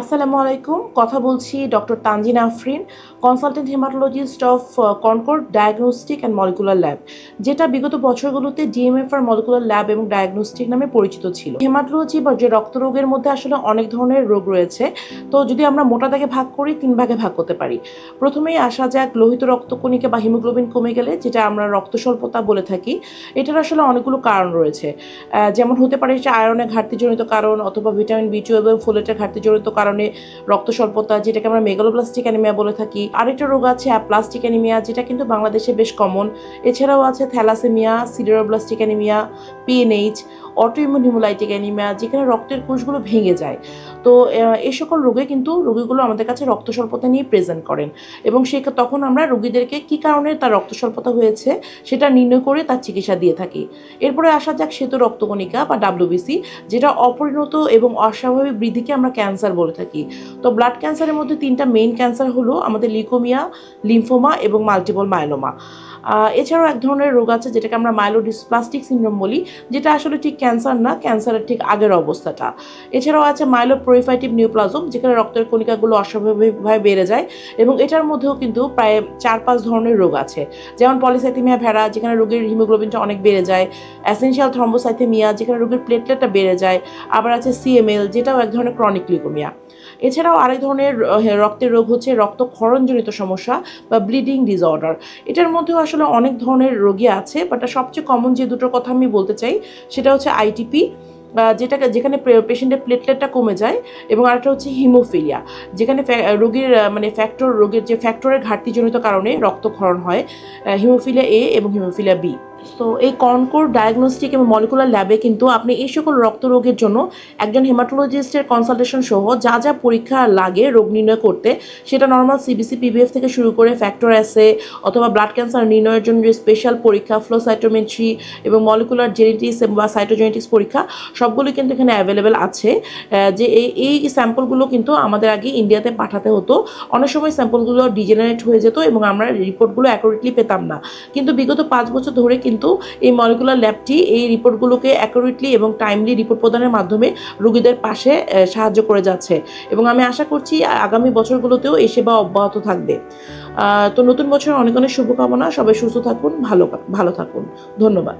আসসালামু আলাইকুম। কথা বলছি doctor Tanjin Afrin consultant haematologist of Concord diagnostic and molecular lab যেটা বিগত বছরগুলোতে ডিএমএফ আর মলিকুলার ল্যাব এবং ডায়াগনস্টিক নামে পরিচিত ছিল। হেমাটোলজি বা যে রক্তরোগের মধ্যে আসলে অনেক ধরনের রোগ রয়েছে, তো যদি আমরা মোটা দাগে ভাগ করি, তিন ভাগে ভাগ করতে পারি। প্রথমেই আসা যাক লোহিত রক্তকণিকা বা হিমোগ্লোবিন কমে গেলে, যেটা আমরা রক্ত স্বল্পতা বলে থাকি, এটার আসলে অনেকগুলো কারণ রয়েছে। যেমন হতে পারে যে আয়রনের ঘাটতিজনিত কারণ অথবা ভিটামিন বি টু এবং ফোলেটের ঘাটতিজনিত কারণে রক্ত স্বল্পতা যেটাকে আমরা মেগালোপ্লাস্টিক অ্যানিমিয়া বলে থাকি। আরেকটা রোগ আছে অ্যাপ্লাস্টিক অ্যানিমিয়া, যেটা কিন্তু বাংলাদেশে বেশ কমন। এছাড়াও আছে thalassaemia sideroblastic anaemia PNH autoimmune haemolytic anaemia, যেখানে রক্তের কোষগুলো ভেঙে যায়। তো এই সকল রোগে কিন্তু রোগীগুলো আমাদের কাছে রক্ত স্বল্পতা নিয়ে প্রেজেন্ট করেন এবং সে তখন আমরা রোগীদেরকে কী কারণে তার রক্ত স্বল্পতা হয়েছে সেটা নির্ণয় করে তার চিকিৎসা দিয়ে থাকি। এরপরে আসা যাক শ্বেত রক্তকণিকা বা ডাব্লিউবিসি যেটা অপরিণত এবং অস্বাভাবিক বৃদ্ধিকে আমরা ক্যান্সার বলে থাকি। তো ব্লাড ক্যান্সারের মধ্যে তিনটা মেইন ক্যান্সার হলো আমাদের লিকোমিয়া লিম্ফোমা এবং মাল্টিপল মাইলোমা এছাড়াও এক ধরনের রোগ আছে যেটাকে আমরা মাইলোডিসপ্লাস্টিক সিনড্রোম বলি, যেটা আসলে ঠিক ক্যান্সার না ক্যান্সারের ঠিক আগের অবস্থাটা। এছাড়াও আছে মাইলো প্রোরিফাইটিভ নিউপ্লাজম যেখানে রক্তের কণিকাগুলো অস্বাভাবিকভাবে বেড়ে যায় এবং এটার মধ্যেও কিন্তু প্রায় চার পাঁচ ধরনের রোগ আছে। যেমন পলিসাইথেমিয়া ভেড়া যেখানে রোগীর হিমোগ্লোবিনটা অনেক বেড়ে যায়। অ্যাসেনশিয়াল থ্রম্বোসাইথেমিয়া যেখানে রোগীর প্লেটলেটটা বেড়ে যায়। আবার আছে সিএমএল যেটাও এক ধরনের ক্রনিক লিকোমিয়া এছাড়াও আরেক ধরনের রক্তের রোগ হচ্ছে রক্তক্ষরণজনিত সমস্যা বা ব্লিডিং ডিসঅর্ডার। এটার মধ্যেও আসলে অনেক ধরনের রোগী আছে বাট সবচেয়ে কমন যে দুটোর কথা আমি বলতে চাই, সেটা হচ্ছে আইটিপি যেটাকে, যেখানে পেশেন্টের প্লেটলেটটা কমে যায়, এবং আরেকটা হচ্ছে হিমোফিলিয়া যেখানে রোগীর মানে ফ্যাক্টর রোগের যে ফ্যাক্টরের ঘাটতিজনিত কারণে রক্তক্ষরণ হয় হিমোফিলিয়া এ এবং হিমোফিলিয়া বি তো এই কনকোর ডায়াগনস্টিক এবং মলিকুলার ল্যাবে কিন্তু আপনি এই সকল রক্ত রোগের জন্য একজন হেমাটোলজিস্টের কনসালটেশন সহ যা যা পরীক্ষা লাগে রোগ নির্ণয় করতে, সেটা নর্মাল সিবিসি পিবিএফ থেকে শুরু করে ফ্যাক্টর অ্যাসে অথবা ব্লাড ক্যান্সার নির্ণয়ের জন্য যে স্পেশাল পরীক্ষা ফ্লোসাইটোমেট্রি এবং মলিকুলার জেনেটিক্স বা সাইটোজেনেটিক্স পরীক্ষা, সবগুলো কিন্তু এখানে অ্যাভেলেবেল আছে। যে এই এই স্যাম্পলগুলো কিন্তু আমাদের আগে ইন্ডিয়াতে পাঠাতে হতো। অনেক সময় স্যাম্পলগুলো ডিজেনারেট হয়ে যেত এবং আমরা রিপোর্টগুলো অ্যাকুরেটলি পেতাম না। কিন্তু বিগত পাঁচ বছর ধরে কিন্তু এই মলিকুলার ল্যাবটি এই রিপোর্টগুলোকে অ্যাকুরেটলি এবং টাইমলি রিপোর্ট প্রদানের মাধ্যমে রোগীদের পাশে সাহায্য করে যাচ্ছে। এবং আমি আশা করছি আগামী বছরগুলোতেও এই সেবা অব্যাহত থাকবে। তো নতুন বছর অনেক অনেক শুভকামনা। সবাই সুস্থ থাকুন, ভালো ভালো থাকুন। ধন্যবাদ।